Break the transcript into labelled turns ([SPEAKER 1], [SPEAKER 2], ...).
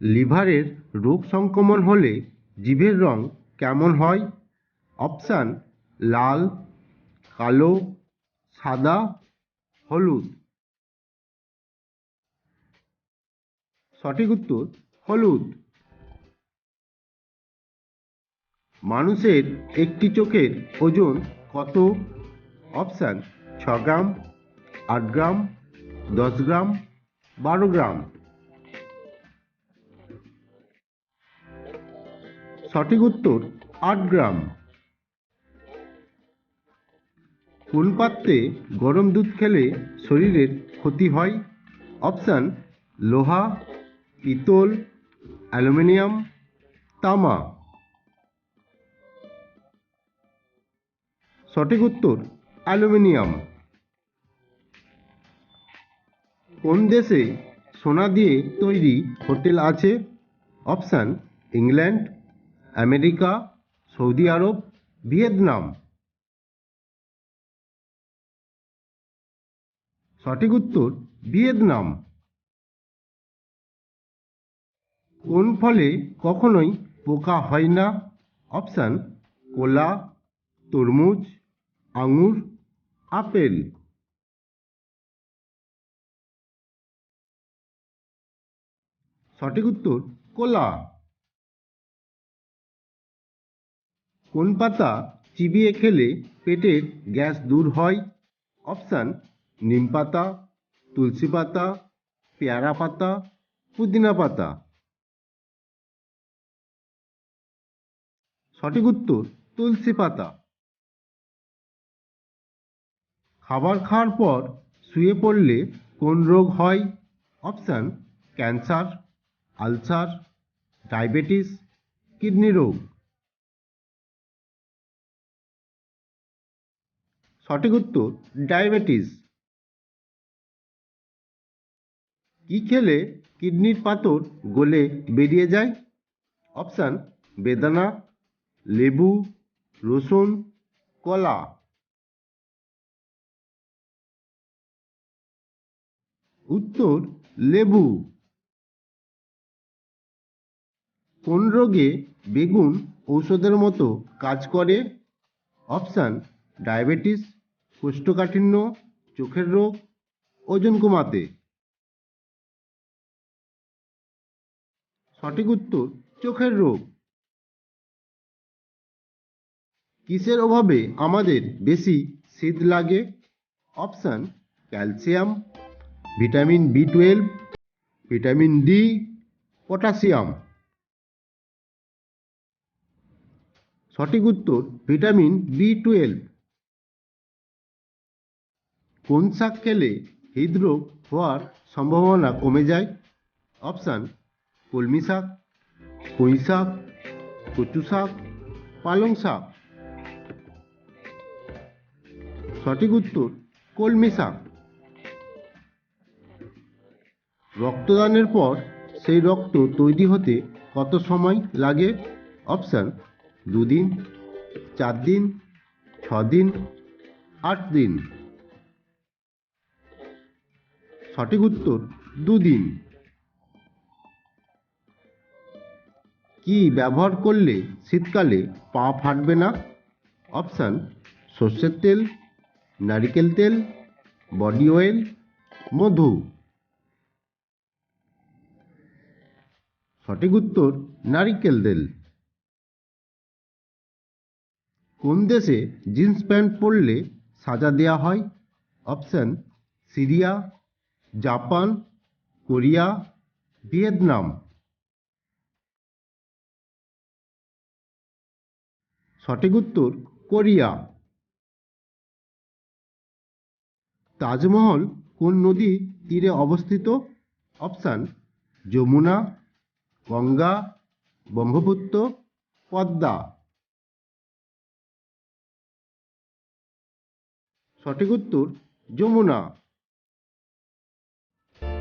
[SPEAKER 1] লিভারের রোগ সংক্রমণ হলে জিভের রং কেমন হয়? অপশান, লাল, কালো, সাদা, হলুদ। সঠিক উত্তর, হলুদ। মানুষের একটি চোখের ওজন কত? অপশান, ছ গ্রাম, আট গ্রাম, দশ গ্রাম, বারো গ্রাম। সঠিক উত্তর, আট গ্রাম। কোন পাত্রে গরম দুধ খেলে শরীরের ক্ষতি হয়। অপশান, লোহা, পিতল, অ্যালুমিনিয়াম, তামা। সঠিক উত্তর, অ্যালুমিনিয়াম। কোন দেশে সোনা দিয়ে তৈরি হোটেল আছে? Option, England America, Saudi Arab, Vietnam. সঠিক উত্তর, ভিয়েতনাম। কোন ফলে কখনোই পোকা হয় না? অপশান, কলা, তরমুজ, আঙুর, আপেল। সঠিক উত্তর, কলা। কোন পাতা চিবিয়ে খেলে পেটের গ্যাস দূর হয়? অপশান নিম পাতা তুলসী পাতা পেয়ারা পাতা পুদিনা পাতা সঠিক উত্তর তুলসী পাতা খাবার খাওয়ার পর শুয়ে পড়লে কোন রোগ হয়? Option, cancer, ulcer, diabetes, kidney রোগ। সঠিক উত্তর, ডায়াবেটিস। কি খেলে কিডনির পাথর গলে বেরিয়ে যায়? অপশান, বেদানা, লেবু, রসুন, কলা। উত্তর, লেবু। কোন রোগে বেগুন ঔষধের মতো কাজ করে? Option, diabetes. কোষ্ঠকাঠিন্য, চোখের রোগ, ওজন কমাতে। সঠিক উত্তর, চোখের রোগ। কিসের অভাবে আমাদের বেশি শীত লাগে? Option, calcium, vitamin B twelve, vitamin D, potassium. সঠিক উত্তর, ভিটামিন বি টুয়েলভ। কোন শাক খেলে হৃদরোগ হওয়ার সম্ভাবনা কমে যায়? অপশান কলমি শাক, পুঁই শাক, কচু শাক, পালং শাক। সঠিক উত্তর কলমি শাক। রক্তদানের পর সেই রক্ত তৈরি হতে কত সময় লাগে? অপশান দুদিন চার দিন ছ দিন আট দিন সঠিক উত্তর, দুদিন। কি ব্যবহার করলে শীতকালে পা ফাটবে না? অপশান, সর্ষের তেল, নারিকেল তেল, বডি অয়েল, মধু। সঠিক উত্তর, নারিকেল তেল। কোন দেশে জিন্স প্যান্ট পরলে সাজা দেওয়া হয়? Option, Syria Japan, Korea, Vietnam. সঠিক উত্তর, কোরিয়া। তাজমহল কোন নদী তীরে অবস্থিত? অপশান, যমুনা, গঙ্গা, ব্রহ্মপুত্র, পদ্মা। সঠিক উত্তর, যমুনা।